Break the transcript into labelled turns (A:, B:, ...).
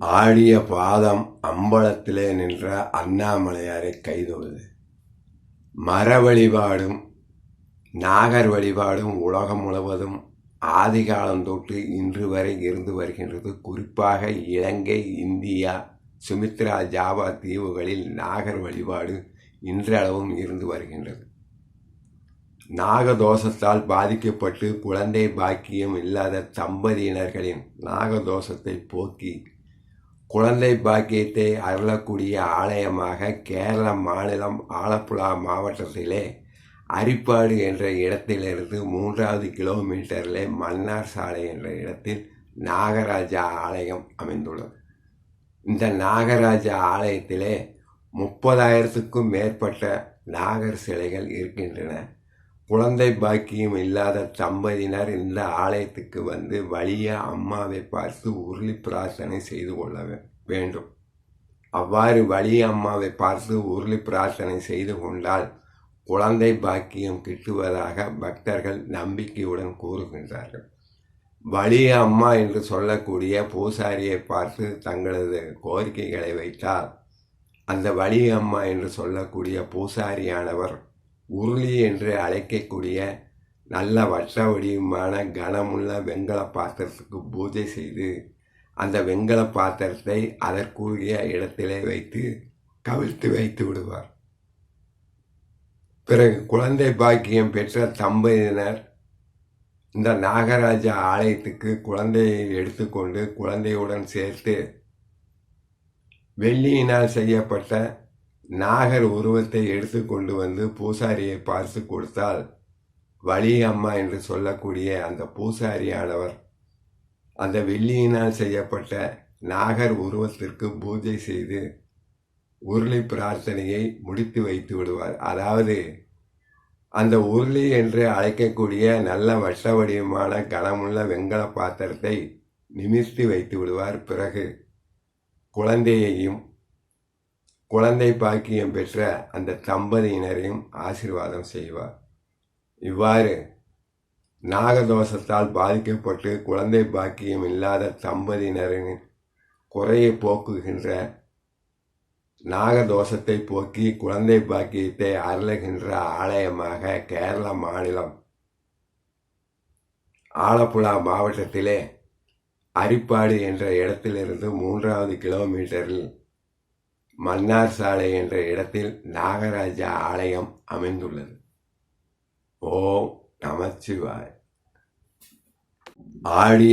A: ஆடிய பாதம் அம்பலத்திலே நின்ற அண்ணாமலையாரை கைதொழுது. மர வழிபாடும் நாகர் வழிபாடும் உலகம் முழுவதும் ஆதிகாலம் தொட்டு இன்று வரை இருந்து வருகின்றது. குறிப்பாக இலங்கை இந்தியா சுமித்ரா ஜாவா தீவுகளில் நாகர் வழிபாடு இன்றளவும் இருந்து வருகின்றது. நாகதோஷத்தால் பாதிக்கப்பட்டு குழந்தை பாக்கியம் இல்லாத தம்பதியினர்களின் நாகதோஷத்தை போக்கி குழந்தை பாக்கியத்தை அருளக்கூடிய ஆலயமாக கேரள மாநிலம் ஆலப்புழா மாவட்டத்திலே அரிப்பாடு என்ற இடத்திலிருந்து மூன்றாவது கிலோமீட்டரிலே மன்னார் சாலை என்ற இடத்தில் நாகராஜா ஆலயம் அமைந்துள்ளது. இந்த நாகராஜா ஆலயத்திலே முப்பதாயிரத்துக்கும் மேற்பட்ட நாகர் சிலைகள் இருக்கின்றன. குழந்தை பாக்கியம் இல்லாத தம்பதியினர் இந்த ஆலயத்துக்கு வந்து வழிய அம்மாவை பார்த்து உருளி பிரார்த்தனை செய்து கொள்ள வேண்டும். அவ்வாறு வழிய அம்மாவை பார்த்து உருளி பிரார்த்தனை செய்து கொண்டால் குழந்தை பாக்கியம் கிட்டுவதாக பக்தர்கள் நம்பிக்கையுடன் கூறுகின்றார்கள். வலிய அம்மா என்று சொல்லக்கூடிய பூசாரியை பார்த்து தங்களது கோரிக்கைகளை வைத்தால் அந்த வலிய அம்மா என்று சொல்லக்கூடிய பூசாரியானவர் உருளி என்று அழைக்கக்கூடிய நல்ல வட்ட வடிவமான கனமுள்ள வெண்கல பாத்திரத்துக்கு பூஜை செய்து அந்த வெண்கல பாத்திரத்தை அதற்குரிய இடத்திலே வைத்து கவிழ்த்து வைத்து விடுவார். பிறகு குழந்தை பாக்கியம் பெற்ற தம்பதியினர் இந்த நாகராஜா ஆலயத்துக்கு குழந்தையை எடுத்துக்கொண்டு குழந்தையுடன் சேர்த்து வெள்ளியினால் செய்யப்பட்ட நாகர் உருவத்தை எடுத்துக்கொண்டு வந்து பூசாரியை பார்த்து கொடுத்தால் வழி அம்மா என்று சொல்லக்கூடிய அந்த பூசாரியானவர் அந்த வெள்ளியினால் செய்யப்பட்ட நாகர் உருவத்திற்கு பூஜை செய்து உருளி பிரார்த்தனையை முடித்து வைத்து விடுவார். அதாவது அந்த உருளி என்று அழைக்கக்கூடிய நல்ல வட்ட வடிவமான கனமுள்ள வெண்கல பாத்திரத்தை நிமிர்த்தி வைத்து விடுவார். பிறகு குழந்தையையும் குழந்தை பாக்கியம் பெற்ற அந்த தம்பதியினரையும் ஆசீர்வாதம் செய்வார். இவ்வாறு நாகதோஷத்தால் பாதிக்கப்பட்டு குழந்தை பாக்கியம் இல்லாத தம்பதியினரின் குறையை போக்குகின்ற நாகதோஷத்தை போக்கி குழந்தை பாக்கியத்தை அருளுகின்ற ஆலயமாக கேரள மாநிலம் ஆலப்புழா மாவட்டத்திலே அரிப்பாடு என்ற இடத்திலிருந்து மூன்றாவது கிலோமீட்டரில் மன்னார் சாலை என்ற இடத்தில் நாகராஜா ஆலயம் அமைந்துள்ளது. ஓம் நமச்சிவாய். ஆடி